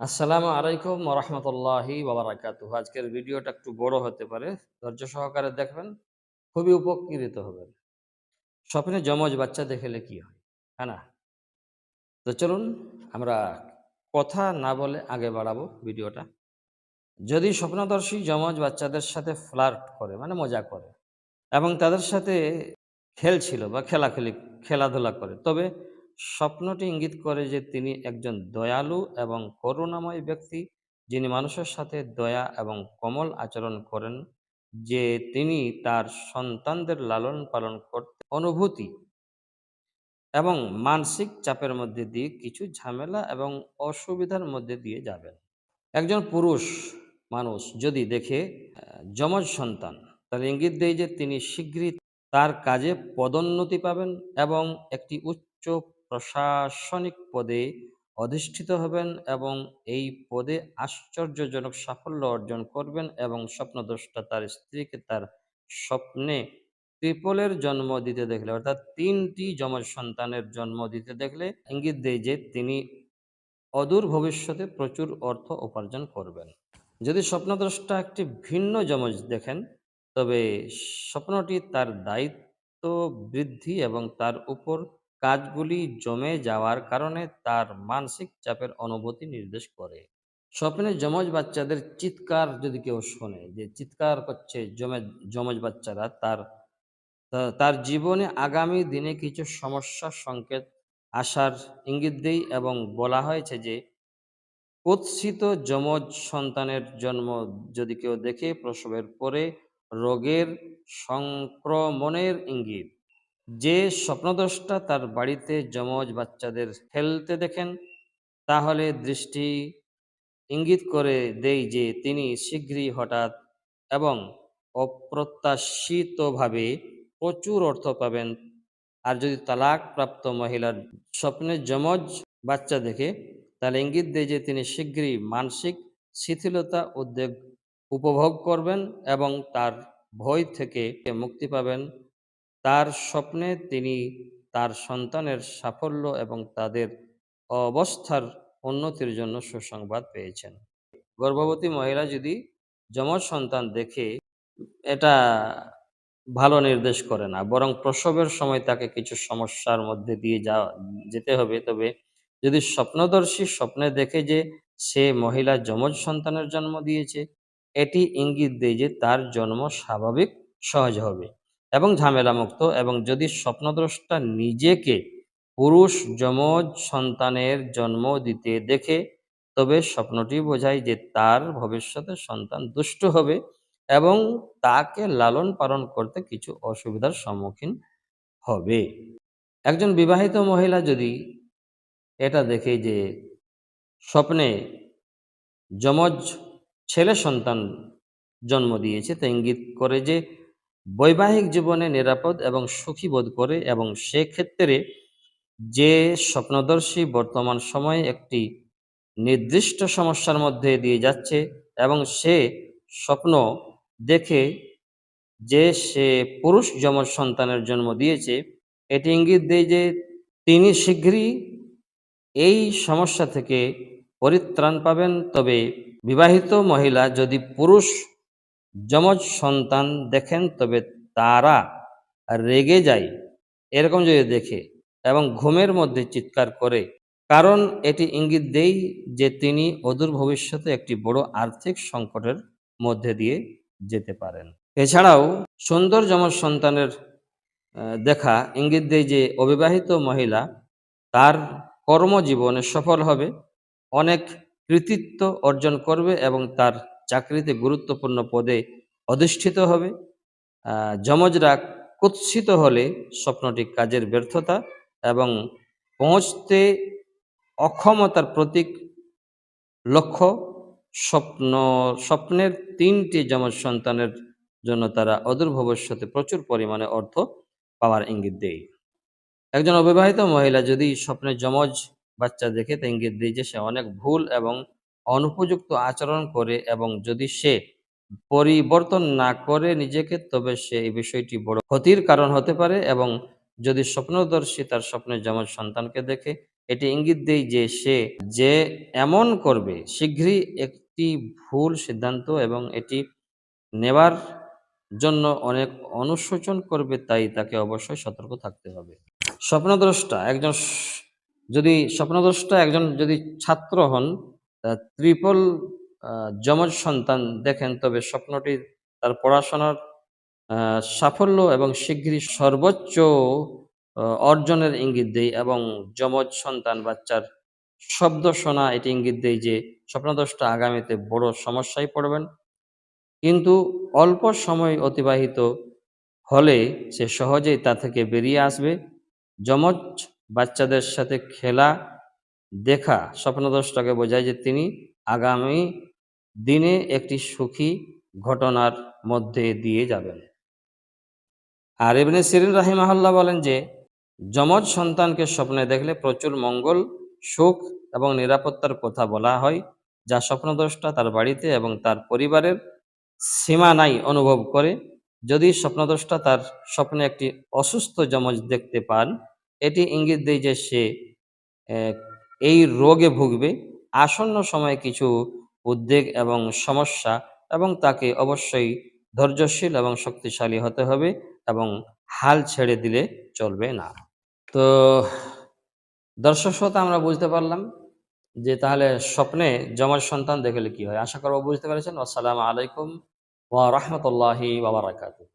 আসসালামু আলাইকুম রহমতুল্লাহি বাবারাকাতু আজকের ভিডিওটা একটু বড় হতে পারে, ধৈর্য সহকারে দেখবেন, খুবই উপকৃত হবেন। স্বপ্নে যমজ বাচ্চা দেখলে কি হয় হ্যাঁ না? তো চলুন আমরা কথা না বলে আগে বাড়াবো ভিডিওটা। যদি স্বপ্নদর্শী যমজ বাচ্চাদের সাথে ফ্লার্ট করে মানে মজা করে, এবং তাদের সাথে খেলছিল বা খেলাখেলি, খেলাধুলা করে, তবে স্বপ্নটি ইঙ্গিত করে যে তিনি একজন দয়ালু এবং করুণাময় ব্যক্তি, যিনি মানুষের সাথে দয়া এবং কোমল আচরণ করেন, যে তিনি তার সন্তানদের লালন পালন করতে অনুভূতি এবং মানসিক চাপের মধ্যে দিয়ে কিছু ঝামেলা এবং অসুবিধার মধ্যে দিয়ে যাবেন। একজন পুরুষ মানুষ যদি দেখে যমজ সন্তান, তাহলে ইঙ্গিত দেয় যে তিনি শীঘ্রই তার কাজে পদোন্নতি পাবেন এবং একটি উচ্চ প্রশাসনিক পদে অধিষ্ঠিত হবেন এবং এই পদে আশ্চর্যজনক সাফল্য অর্জন করবেন এবং স্বপ্নদ্রষ্টা তার স্ত্রীকে তার স্বপ্নে ট্রিপলের জন্ম দিতে দেখলে, অর্থাৎ তিনটি যমজ সন্তানের জন্ম দিতে দেখলে ইঙ্গিত দেয় যে তিনি অদূর ভবিষ্যতে প্রচুর অর্থ উপার্জন করবেন। যদি স্বপ্নদ্রষ্টা একটি ভিন্ন যমজ দেখেন, তবে স্বপ্নটি তার দায়িত্ব বৃদ্ধি এবং তার উপর কাজগুলি জমে যাওয়ার কারণে তার মানসিক চাপের অনুভূতি নির্দেশ করে। স্বপ্নে যমজ বাচ্চাদের চিৎকার যদি কেউ শোনে, যে চিৎকার করছে জমে যমজ বাচ্চারা, তার তার জীবনে আগামী দিনে কিছু সমস্যার সংকেত আসার ইঙ্গিত দেই এবং বলা হয়েছে যে কুৎসিত যমজ সন্তানের জন্ম যদি কেউ দেখে প্রসবের পরে রোগের সংক্রমণের ইঙ্গিত। যে স্বপ্নদ্রষ্টা তার বাড়িতে যমজ বাচ্চাদের খেলতে দেখেন, তাহলে দৃষ্টি ইঙ্গিত করে দেই যে তিনি শীঘ্রই হঠাৎ এবং অপ্রত্যাশিতভাবে প্রচুর অর্থ পাবেন। আর যদি তালাক প্রাপ্ত মহিলার স্বপ্নে যমজ বাচ্চা দেখে, তাহলে ইঙ্গিত দেয় যে তিনি শীঘ্রই মানসিক শিথিলতা উদ্বেগ উপভোগ করবেন এবং তার ভয় থেকে মুক্তি পাবেন। তার স্বপ্নে তিনি তার সন্তানের সাফল্য এবং তাদের অবস্থার উন্নতির জন্য সুসংবাদ পেয়েছেন। গর্ভবতী মহিলা যদি যমজ সন্তান দেখে, এটা ভালো নির্দেশ করে না। বরং প্রসবের সময় তাকে কিছু সমস্যার মধ্যে দিয়ে যাওয়া যেতে হবে। তবে যদি স্বপ্নদর্শী স্বপ্নে দেখে যে সে মহিলা যমজ সন্তানের জন্ম দিয়েছে, এটি ইঙ্গিত দেয় যে তার জন্ম স্বাভাবিক, সহজ হবে। এবং ঝামেলামুক্ত এবং যদি স্বপ্নদ্রষ্টা নিজেকে পুরুষ যমজ সন্তানের জন্ম দিতে দেখে, তবে স্বপ্নটি বোঝায় যে তার ভবিষ্যতে সন্তান দুষ্ট হবে এবং তাকে লালন পালন করতে কিছু অসুবিধার সম্মুখীন হবে। একজন বিবাহিত মহিলা যদি এটা দেখে যে স্বপ্নে যমজ ছেলে সন্তান জন্ম দিয়েছে, তা ইঙ্গিত করে যে বৈবাহিক জীবনে নিরাপদ এবং সুখী বোধ করে এবং সেক্ষেত্রে যে স্বপ্নদর্শী বর্তমান সময়ে একটি নির্দিষ্ট সমস্যার মধ্যে দিয়ে যাচ্ছে এবং সে স্বপ্ন দেখে যে সে পুরুষ যমজ সন্তানের জন্ম দিয়েছে, এটি ইঙ্গিত দেয় যে তিনি শীঘ্রই এই সমস্যা থেকে পরিত্রাণ পাবেন। তবে বিবাহিত মহিলা যদি পুরুষ যমজ সন্তান দেখেন, তবে তারা রেগে যায়। এরকম যদি দেখে এবং ঘুমের মধ্যে চিৎকার করে, কারণ এটি ইঙ্গিত দেই যে তিনি অদূর ভবিষ্যতে একটি বড় আর্থিক সংকটের মধ্যে দিয়ে যেতে পারেন। এছাড়াও সুন্দর যমজ সন্তানের দেখা ইঙ্গিত দেয় যে অবিবাহিত মহিলা তার কর্মজীবনে সফল হবে, অনেক কৃতিত্ব অর্জন করবে এবং তার চাকরিতে গুরুত্বপূর্ণ পদে অধিষ্ঠিত হবে। যমজরা কুৎসিত হলে স্বপ্নটি কাজের ব্যর্থতা এবং পৌঁছতে অক্ষমতার প্রতীক লক্ষ্য স্বপ্ন, স্বপ্নের তিনটি যমজ সন্তানের জন্য তারা অদূর ভবিষ্যতে প্রচুর পরিমাণে অর্থ পাওয়ার ইঙ্গিত দেয়। একজন অবিবাহিত মহিলা যদি স্বপ্নে যমজ বাচ্চা দেখে, তা ইঙ্গিত দেয় যে সে অনেক ভুল এবং অনুপযুক্ত আচরণ করে এবং যদি সে পরিবর্তন না করে নিজেকে, তবে সে এই বিষয়টি বড় ক্ষতির কারণ হতে পারে এবং যদি স্বপ্নদর্শী তার স্বপ্নে যমজ সন্তানকে দেখে, এটি ইঙ্গিত দেয় যে সে যে এমন করবে, শীঘ্রই একটি ভুল সিদ্ধান্ত এবং এটি নেবার জন্য অনেক অনুশোচন করবে, তাই তাকে অবশ্যই সতর্ক থাকতে হবে। স্বপ্নদ্রষ্টা, একজন যদি স্বপ্নদ্রষ্টা একজন যদি ছাত্র হন ত্রিপল যমজ সন্তান দেখেন, তবে স্বপ্নটি তার পড়াশোনার সাফল্য এবং শীঘ্রই সর্বোচ্চ অর্জনের ইঙ্গিত দেয় এবং যমজ সন্তান বাচ্চার শব্দ শোনা এটি ইঙ্গিত দেয় যে স্বপ্নদ্রষ্টা আগামীতে বড় সমস্যায় পড়বেন। কিন্তু অল্প সময় অতিবাহিত হলে সে সহজেই তা থেকে বেরিয়ে আসবে। যমজ বাচ্চাদের সাথে খেলা দেখা স্বপ্নদ্রষ্টাকে বোঝায় যে তিনি আগামী দিনে একটি সুখী ঘটনার মধ্যে দিয়ে যাবেন। আর ইবনে সিরিন রাহিমাহাল্লাহ বলেন যে, যমজ সন্তানকে স্বপ্নে দেখলে প্রচুর মঙ্গল, সুখ এবং নিরাপত্তার কথা বলা হয়, যা স্বপ্নদ্রষ্টা তার বাড়িতে এবং তার পরিবারের সীমানাই অনুভব করে। যদি স্বপ্নদ্রষ্টা তার স্বপ্নে একটি অসুস্থ যমজ দেখতে পান, এটি ইঙ্গিত দেয় যে সে এই রোগে ভুগবে। আসন্ন সময়ে কিছু উদ্বেগ এবং সমস্যা এবং তাকে অবশ্যই ধৈর্যশীল এবং শক্তিশালী হতে হবে এবং হাল ছেড়ে দিলে চলবে না। তো দর্শক শ্রোতা, আমরা বুঝতে পারলাম যে তাহলে স্বপ্নে জমজ সন্তান দেখলে কি হয়? আশা করব বুঝতে পেরেছেন। আসসালামু আলাইকুম ওয়া রাহমাতুল্লাহি ওয়া বারাকাতুহু।